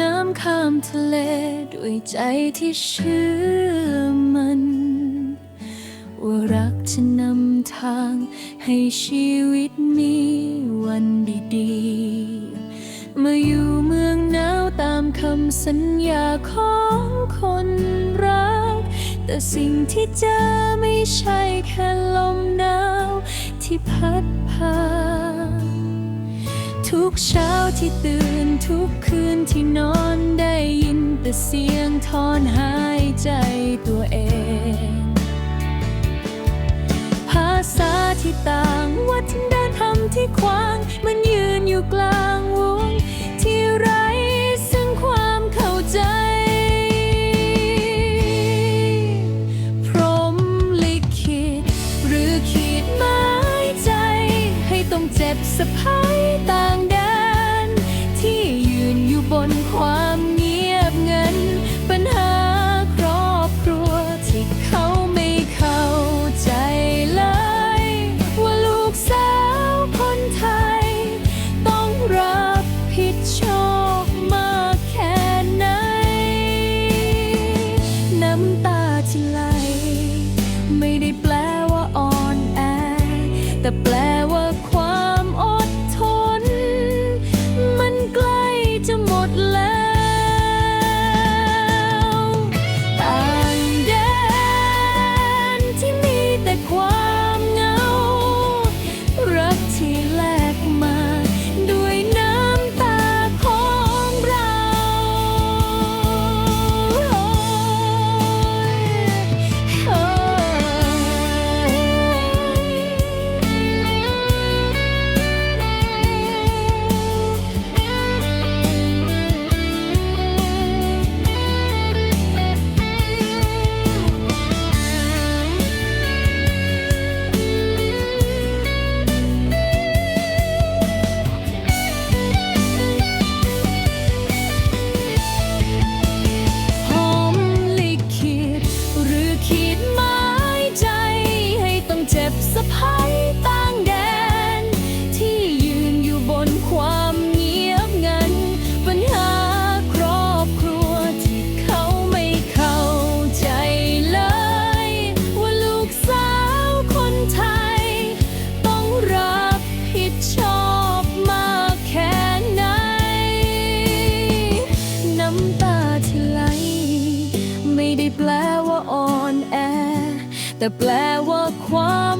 น้ำข้ามทะเลด้วยใจที่เชื่อมัน ว่ารักจะนำทางให้ชีวิตมีวันดีๆ มาอยู่เมืองหนาวตามคำสัญญาของคนรัก แต่สิ่งที่เจอไม่ใช่แค่ลมหนาวที่พัดพา ทุกเช้าที่ตื่นทุกคืนที่นอนได้ยินแต่เสียงถอนหายใจตัวเอง ภาษาที่ต่างวัฒนธรรมที่ขวางมัน จ็บสะพายต่างแดน ที่ยืนอยู่บนความเงียบเงันปัญหาครอบครัวที่เขาไม่เข้าใจเลย ว่าลูกสาวคนไทย ต้องรับผิดชอบมากแค่ไหน น้ำตาที่ไหล ไม่ได้แปลว่าอ่อนแอ แต่แปล ที่ไหล ไม่ได้แปลว่าอ่อนแอ แต่แปลว่าความ